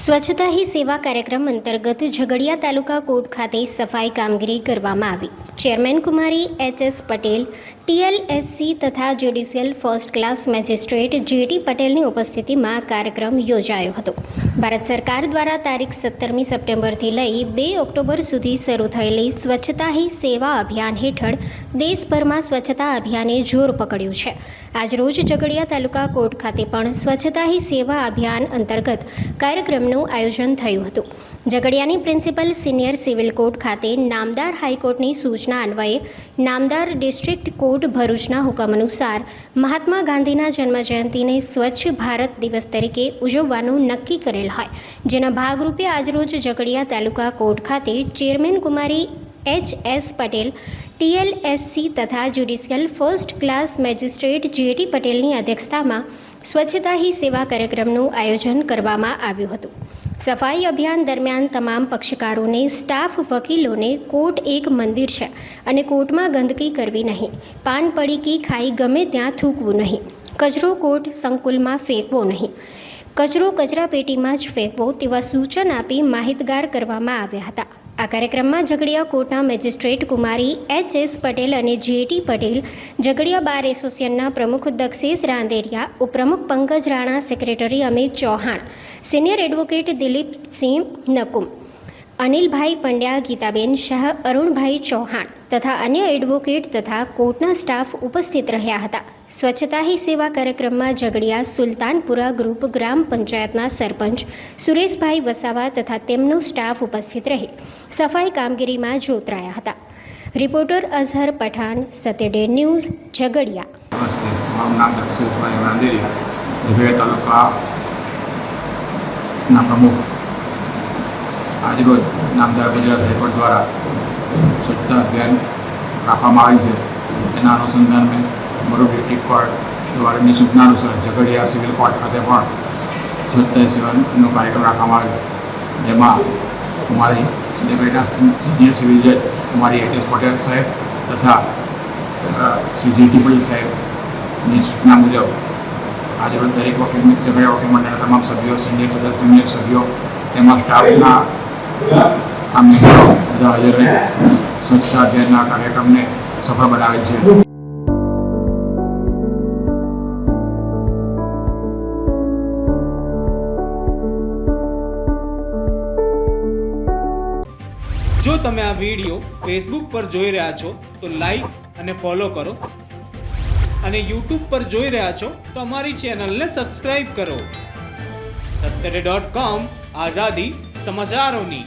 સ્વચ્છતા હી સેવા કાર્યક્રમ અંતર્ગત ઝઘડિયા તાલુકા કોર્ટ ખાતે સફાઈ કામગીરી કરવામાં આવી. ચેરમેન કુમારી એચ એસ પટેલ ટીએલએસસી તથા judicial first class magistrate JT પટેલની ઉપસ્થિતિમાં કાર્યક્રમ યોજાયો હતો. ભારત સરકાર દ્વારા તારીખ સત્તરમી સપ્ટેમ્બરથી લઈ બે ઓક્ટોબર સુધી શરૂ થયેલી સ્વચ્છતા હી સેવા અભિયાન હેઠળ દેશભરમાં સ્વચ્છતા અભિયાને જોર પકડ્યું છે. આજરોજ ઝઘડિયા તાલુકા કોર્ટ ખાતે પણ સ્વચ્છતા હી સેવા અભિયાન અંતર્ગત કાર્યક્રમનું આયોજન થયું હતું. ઝઘડિયાની પ્રિન્સિપલ સિનિયર સિવિલ કોર્ટ ખાતે નામદાર હાઈકોર્ટની સૂચના અન્વયે નામદાર ડિસ્ટ્રિક્ટ કોર્ટ ભરૂચના હુકમ અનુસાર મહાત્મા ગાંધીના જન્મજયંતિને સ્વચ્છ ભારત દિવસ તરીકે ઉજવવાનું નક્કી કરેલ હોય. જેના ભાગરૂપે આજરોજ ઝઘડિયા તાલુકા કોર્ટ ખાતે ચેરમેન કુમારી એચ એસ પટેલ ટીએલએસસી તથા judicial first class magistrate GAT પટેલની અધ્યક્ષતામાં સ્વચ્છતા હી સેવા કાર્યક્રમનું આયોજન કરવામાં આવ્યું હતું. સફાઈ અભિયાન દરમિયાન તમામ પક્ષકારોને, સ્ટાફ વકીલોને કોર્ટ એક મંદિર છે અને કોર્ટમાં ગંદકી કરવી નહીં. પાન પડીકી ખાઈ ગમે ત્યાં થૂકવું નહીં. કચરો કોર્ટ સંકુલમાં ફેંકવો નહીં. કચરો કચરાપેટીમાં જ ફેંકવો તેવા સૂચન આપી માહિતગાર કરવામાં આવ્યા હતા. આ કાર્યક્રમમાં ઝઘડિયા કોર્ટના મેજિસ્ટ્રેટ કુમારી એચ એસ પટેલ અને જીએટી પટેલ, ઝઘડિયા બાર એસોસિએશનના પ્રમુખ દક્ષેશ રાંદેરિયા, ઉપપ્રમુખ Pankaj Rana, secretary Amit Chauhan, senior advocate Dilipsinh Nakum, Anilbhai Pandya, Gitaben Shah, Arunbhai Chauhan તથા અન્ય એડવોકેટ તથા કોર્ટના સ્ટાફ ઉપસ્થિત રહ્યા હતા. સ્વચ્છતા હી સેવા કાર્યક્રમમાં ઝઘડિયા સુલતાનપુરા ગ્રુપ ગ્રામ પંચાયતના સરપંચ સુરેશભાઈ વસાવા તથા તેમનો સ્ટાફ ઉપસ્થિત રહી. સફાઈ કામગીરીમાં જોતરાયા હતા. રિપોર્ટર અઝહર પઠાણ સતેડે ન્યૂઝ, ઝઘડિયા. મારું નામ તાલુકાના પ્રમુખ આજરોજ નામદાર ગુજરાત હાઈકોર્ટ દ્વારા સ્વચ્છતા અભિયાન રાખવામાં આવી છે. તેના મેં ભરૂચ ડિસ્ટ્રિક્ટ કોર્ટ દ્વારાની સૂચના અનુસાર ઝઘડિયા સિવિલ કોર્ટ ખાતે પણ સ્વચ્છતા સેવાનો કાર્યક્રમ રાખવામાં આવ્યો. જેમાં અમારી ઝઘડિયાના સિનિયર સિવિલ જજ કુમારી એચ એસ પટેલ સાહેબ તથા શ્રી જી સાહેબની સૂચના મુજબ આજરોજ દરેક વકીલ ઝઘડિયા વકીલ મંડળના તમામ સભ્યો, સિનિયર તથા જુનિયર સભ્યો તેમાં સ્ટાફના આ બધા હાજર રહી સ્વચ્છતા અભિયાનના કાર્યક્રમને સફળ બનાવે છે જો તમે આ વીડિયો ફેસબુક પર જોઈ રહ્યા છો, તો લાઈક અને ફોલો કરો. અને યુટ્યુબ પર જોઈ રહ્યા છો, તો અમારી ચેનલને સબસ્ક્રાઇબ કરો. સત્તરે ડોટ કોમ આઝાદી સમાચારોની